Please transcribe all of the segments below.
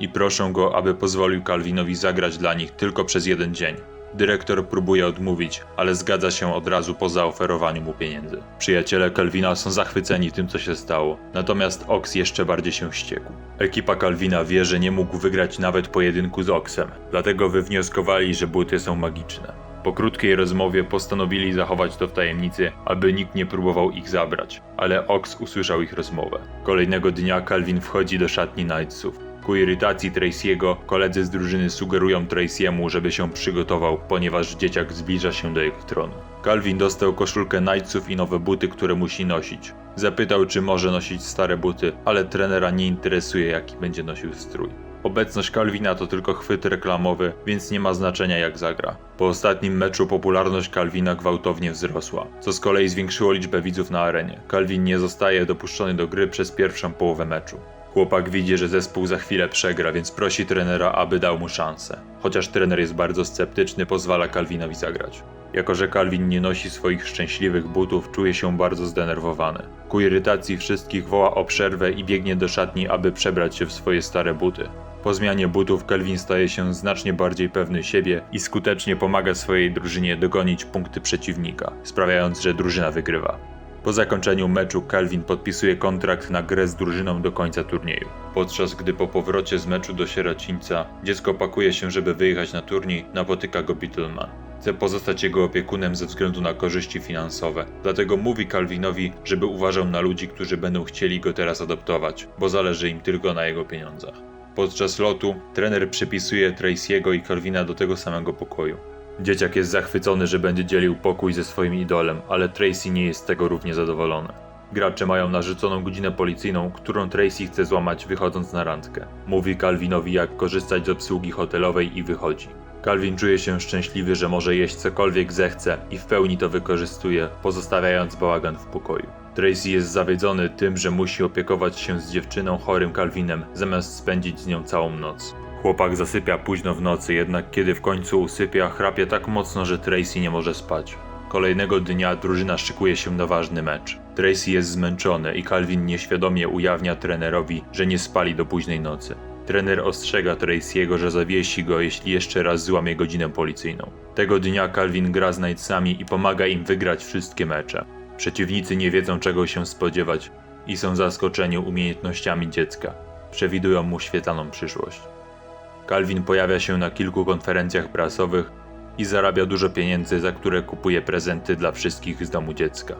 i proszą go, aby pozwolił Calvinowi zagrać dla nich tylko przez jeden dzień. Dyrektor próbuje odmówić, ale zgadza się od razu po zaoferowaniu mu pieniędzy. Przyjaciele Calvina są zachwyceni tym, co się stało, natomiast Ox jeszcze bardziej się wściekł. Ekipa Calvina wie, że nie mógł wygrać nawet pojedynku z Oxem, dlatego wywnioskowali, że buty są magiczne. Po krótkiej rozmowie postanowili zachować to w tajemnicy, aby nikt nie próbował ich zabrać, ale Ox usłyszał ich rozmowę. Kolejnego dnia Calvin wchodzi do szatni Knightsów. Ku irytacji Tracy'ego, koledzy z drużyny sugerują Tracy'emu, żeby się przygotował, ponieważ dzieciak zbliża się do jego tronu. Calvin dostał koszulkę Knightsów i nowe buty, które musi nosić. Zapytał, czy może nosić stare buty, ale trenera nie interesuje, jaki będzie nosił strój. Obecność Calvina to tylko chwyt reklamowy, więc nie ma znaczenia jak zagra. Po ostatnim meczu popularność Calvina gwałtownie wzrosła, co z kolei zwiększyło liczbę widzów na arenie. Calvin nie zostaje dopuszczony do gry przez pierwszą połowę meczu. Chłopak widzi, że zespół za chwilę przegra, więc prosi trenera, aby dał mu szansę. Chociaż trener jest bardzo sceptyczny, pozwala Calvinowi zagrać. Jako, że Calvin nie nosi swoich szczęśliwych butów, czuje się bardzo zdenerwowany. Ku irytacji wszystkich woła o przerwę i biegnie do szatni, aby przebrać się w swoje stare buty. Po zmianie butów Kelvin staje się znacznie bardziej pewny siebie i skutecznie pomaga swojej drużynie dogonić punkty przeciwnika, sprawiając, że drużyna wygrywa. Po zakończeniu meczu Calvin podpisuje kontrakt na grę z drużyną do końca turnieju. Podczas gdy po powrocie z meczu do sierocińca dziecko pakuje się, żeby wyjechać na turniej, napotyka go Beetleman. Chce pozostać jego opiekunem ze względu na korzyści finansowe, dlatego mówi Calvinowi, żeby uważał na ludzi, którzy będą chcieli go teraz adoptować, bo zależy im tylko na jego pieniądzach. Podczas lotu trener przypisuje Tracy'ego i Calvina do tego samego pokoju. Dzieciak jest zachwycony, że będzie dzielił pokój ze swoim idolem, ale Tracy nie jest z tego równie zadowolony. Gracze mają narzuconą godzinę policyjną, którą Tracy chce złamać wychodząc na randkę. Mówi Calvinowi jak korzystać z obsługi hotelowej i wychodzi. Calvin czuje się szczęśliwy, że może jeść cokolwiek zechce i w pełni to wykorzystuje, pozostawiając bałagan w pokoju. Tracy jest zawiedziony tym, że musi opiekować się z dziewczyną chorym Calvinem, zamiast spędzić z nią całą noc. Chłopak zasypia późno w nocy, jednak kiedy w końcu usypia, chrapie tak mocno, że Tracy nie może spać. Kolejnego dnia drużyna szykuje się na ważny mecz. Tracy jest zmęczony i Calvin nieświadomie ujawnia trenerowi, że nie spali do późnej nocy. Trener ostrzega Tracy'ego, że zawiesi go, jeśli jeszcze raz złamie godzinę policyjną. Tego dnia Calvin gra z Knightsami i pomaga im wygrać wszystkie mecze. Przeciwnicy nie wiedzą czego się spodziewać i są zaskoczeni umiejętnościami dziecka. Przewidują mu świetlaną przyszłość. Calvin pojawia się na kilku konferencjach prasowych i zarabia dużo pieniędzy, za które kupuje prezenty dla wszystkich z domu dziecka.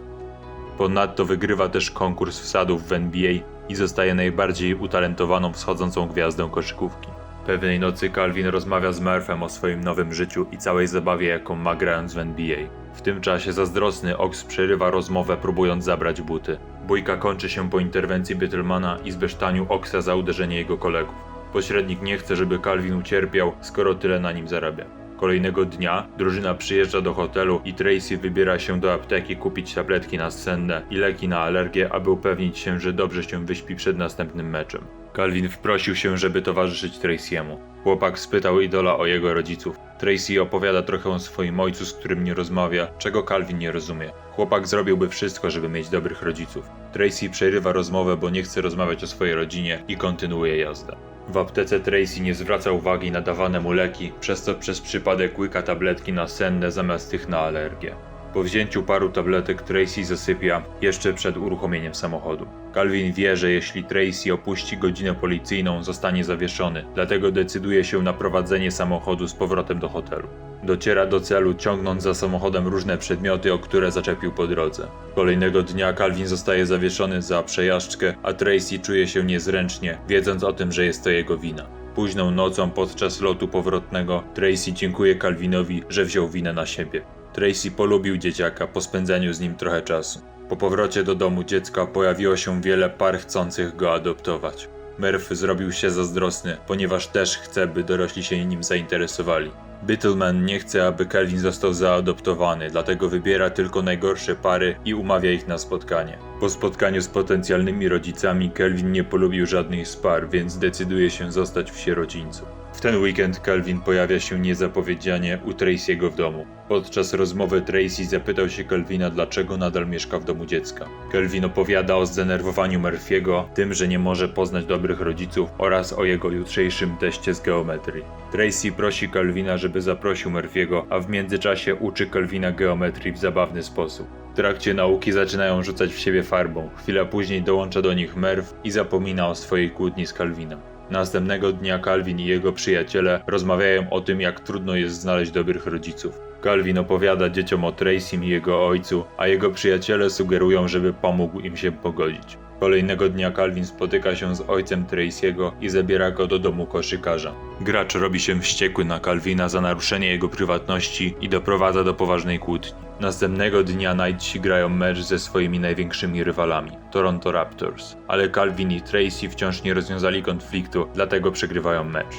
Ponadto wygrywa też konkurs wsadów w NBA i zostaje najbardziej utalentowaną wschodzącą gwiazdą koszykówki. Pewnej nocy Calvin rozmawia z Murphem o swoim nowym życiu i całej zabawie, jaką ma grając w NBA. W tym czasie zazdrosny Ox przerywa rozmowę, próbując zabrać buty. Bójka kończy się po interwencji Bettlemana i zbesztaniu Oxa za uderzenie jego kolegów. Pośrednik nie chce, żeby Calvin ucierpiał, skoro tyle na nim zarabia. Kolejnego dnia drużyna przyjeżdża do hotelu i Tracy wybiera się do apteki kupić tabletki na senne i leki na alergię, aby upewnić się, że dobrze się wyśpi przed następnym meczem. Calvin wprosił się, żeby towarzyszyć Tracy'emu. Chłopak spytał idola o jego rodziców. Tracy opowiada trochę o swoim ojcu, z którym nie rozmawia, czego Calvin nie rozumie. Chłopak zrobiłby wszystko, żeby mieć dobrych rodziców. Tracy przerywa rozmowę, bo nie chce rozmawiać o swojej rodzinie i kontynuuje jazdę. W aptece Tracy nie zwraca uwagi na dawane mu leki, przez co przez przypadek łyka tabletki na senne zamiast tych na alergię. Po wzięciu paru tabletek Tracy zasypia jeszcze przed uruchomieniem samochodu. Calvin wie, że jeśli Tracy opuści godzinę policyjną, zostanie zawieszony, dlatego decyduje się na prowadzenie samochodu z powrotem do hotelu. Dociera do celu ciągnąc za samochodem różne przedmioty, o które zaczepił po drodze. Kolejnego dnia Calvin zostaje zawieszony za przejażdżkę, a Tracy czuje się niezręcznie, wiedząc o tym, że jest to jego wina. Późną nocą podczas lotu powrotnego Tracy dziękuje Calvinowi, że wziął winę na siebie. Tracy polubił dzieciaka po spędzeniu z nim trochę czasu. Po powrocie do domu dziecka pojawiło się wiele par chcących go adoptować. Murph zrobił się zazdrosny, ponieważ też chce, by dorośli się nim zainteresowali. Bittleman nie chce, aby Kelvin został zaadoptowany, dlatego wybiera tylko najgorsze pary i umawia ich na spotkanie. Po spotkaniu z potencjalnymi rodzicami, Kelvin nie polubił żadnych z par, więc decyduje się zostać w sierocińcu. W ten weekend Kelvin pojawia się niezapowiedzianie u Tracy'ego w domu. Podczas rozmowy Tracy zapytał się Kelvina, dlaczego nadal mieszka w domu dziecka. Kelvin opowiada o zdenerwowaniu Murphy'ego, tym, że nie może poznać dobrych rodziców oraz o jego jutrzejszym teście z geometrii. Tracy prosi Kelvina, żeby zaprosił Murphy'ego, a w międzyczasie uczy Kelvina geometrii w zabawny sposób. W trakcie nauki zaczynają rzucać w siebie farbą. Chwilę później dołącza do nich Merv i zapomina o swojej kłótni z Calvinem. Następnego dnia Calvin i jego przyjaciele rozmawiają o tym, jak trudno jest znaleźć dobrych rodziców. Calvin opowiada dzieciom o Tracym i jego ojcu, a jego przyjaciele sugerują, żeby pomógł im się pogodzić. Kolejnego dnia Calvin spotyka się z ojcem Tracy'ego i zabiera go do domu koszykarza. Gracz robi się wściekły na Calvina za naruszenie jego prywatności i doprowadza do poważnej kłótni. Następnego dnia Knightsi grają mecz ze swoimi największymi rywalami, Toronto Raptors, ale Calvin i Tracy wciąż nie rozwiązali konfliktu, dlatego przegrywają mecz.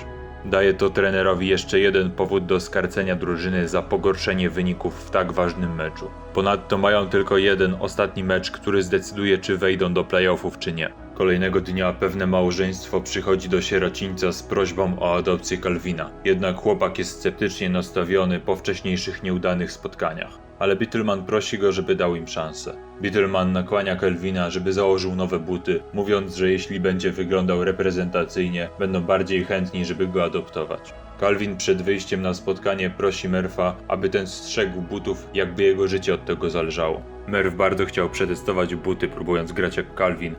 Daje to trenerowi jeszcze jeden powód do skarcenia drużyny za pogorszenie wyników w tak ważnym meczu. Ponadto mają tylko jeden ostatni mecz, który zdecyduje czy wejdą do playoffów czy nie. Kolejnego dnia pewne małżeństwo przychodzi do sierocińca z prośbą o adopcję Calvina. Jednak chłopak jest sceptycznie nastawiony po wcześniejszych nieudanych spotkaniach. Ale Bittleman prosi go, żeby dał im szansę. Bittleman nakłania Kelvina, żeby założył nowe buty, mówiąc, że jeśli będzie wyglądał reprezentacyjnie, będą bardziej chętni, żeby go adoptować. Calvin przed wyjściem na spotkanie prosi Merfa, aby ten strzegł butów, jakby jego życie od tego zależało. Merv bardzo chciał przetestować buty, próbując grać jak Calvin,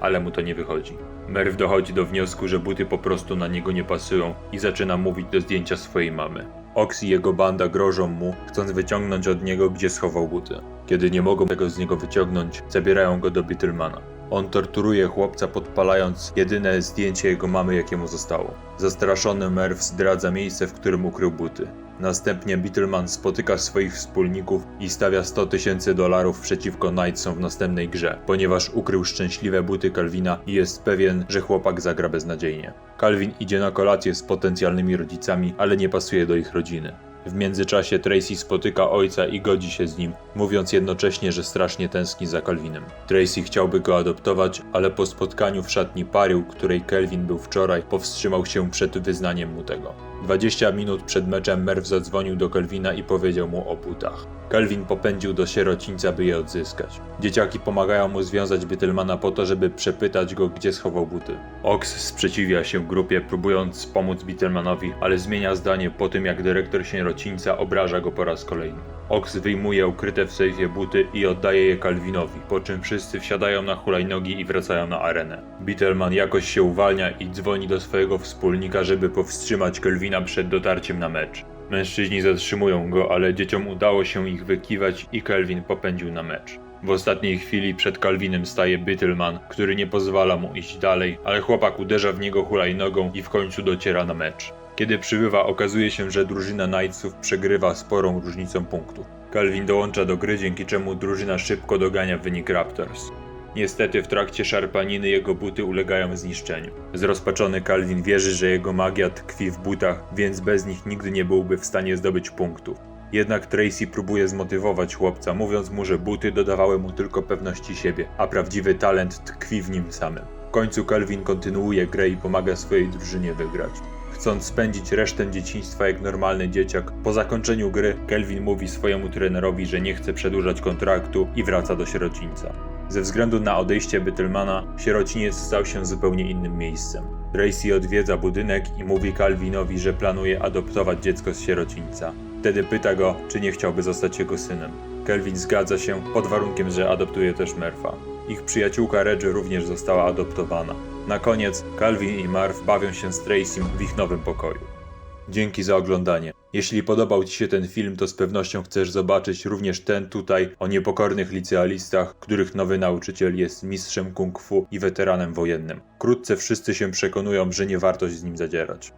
ale mu to nie wychodzi. Merv dochodzi do wniosku, że buty po prostu na niego nie pasują i zaczyna mówić do zdjęcia swojej mamy. Ox i jego banda grożą mu, chcąc wyciągnąć od niego, gdzie schował buty. Kiedy nie mogą tego z niego wyciągnąć, zabierają go do Bittelmana. On torturuje chłopca, podpalając jedyne zdjęcie jego mamy, jakie mu zostało. Zastraszony Merv zdradza miejsce, w którym ukrył buty. Następnie Bittelman spotyka swoich wspólników i stawia 100 tysięcy dolarów przeciwko Knightsom w następnej grze, ponieważ ukrył szczęśliwe buty Calvina i jest pewien, że chłopak zagra beznadziejnie. Calvin idzie na kolację z potencjalnymi rodzicami, ale nie pasuje do ich rodziny. W międzyczasie Tracy spotyka ojca i godzi się z nim, mówiąc jednocześnie, że strasznie tęskni za Calvinem. Tracy chciałby go adoptować, ale po spotkaniu w szatni Parił, której Kelvin był wczoraj, powstrzymał się przed wyznaniem mu tego. 20 minut przed meczem Merv zadzwonił do Kelvina i powiedział mu o butach. Kelvin popędził do sierocińca, by je odzyskać. Dzieciaki pomagają mu związać Bittelmana po to, żeby przepytać go, gdzie schował buty. Ox sprzeciwia się grupie, próbując pomóc Bittelmanowi, ale zmienia zdanie po tym, jak dyrektor sierocińca obraża go po raz kolejny. Ox wyjmuje ukryte w sejfie buty i oddaje je Calvinowi, po czym wszyscy wsiadają na hulajnogi i wracają na arenę. Bittelman jakoś się uwalnia i dzwoni do swojego wspólnika, żeby powstrzymać Kelvina przed dotarciem na mecz. Mężczyźni zatrzymują go, ale dzieciom udało się ich wykiwać i Kelvin popędził na mecz. W ostatniej chwili przed Calvinem staje Bittelman, który nie pozwala mu iść dalej, ale chłopak uderza w niego hulajnogą i w końcu dociera na mecz. Kiedy przybywa, okazuje się, że drużyna Knightsów przegrywa sporą różnicą punktów. Calvin dołącza do gry, dzięki czemu drużyna szybko dogania wynik Raptors. Niestety w trakcie szarpaniny jego buty ulegają zniszczeniu. Zrozpaczony Calvin wierzy, że jego magia tkwi w butach, więc bez nich nigdy nie byłby w stanie zdobyć punktów. Jednak Tracy próbuje zmotywować chłopca, mówiąc mu, że buty dodawały mu tylko pewności siebie, a prawdziwy talent tkwi w nim samym. W końcu Calvin kontynuuje grę i pomaga swojej drużynie wygrać. Chcąc spędzić resztę dzieciństwa jak normalny dzieciak, po zakończeniu gry Kelvin mówi swojemu trenerowi, że nie chce przedłużać kontraktu i wraca do sierocińca. Ze względu na odejście Bytelmana, sierociniec stał się zupełnie innym miejscem. Tracy odwiedza budynek i mówi Calvinowi, że planuje adoptować dziecko z sierocińca. Wtedy pyta go, czy nie chciałby zostać jego synem. Kelvin zgadza się pod warunkiem, że adoptuje też Merfa. Ich przyjaciółka Reggie również została adoptowana. Na koniec Calvin i Marv bawią się z Tracym w ich nowym pokoju. Dzięki za oglądanie. Jeśli podobał Ci się ten film, to z pewnością chcesz zobaczyć również ten tutaj o niepokornych licealistach, których nowy nauczyciel jest mistrzem kung fu i weteranem wojennym. Wkrótce wszyscy się przekonują, że nie warto z nim zadzierać.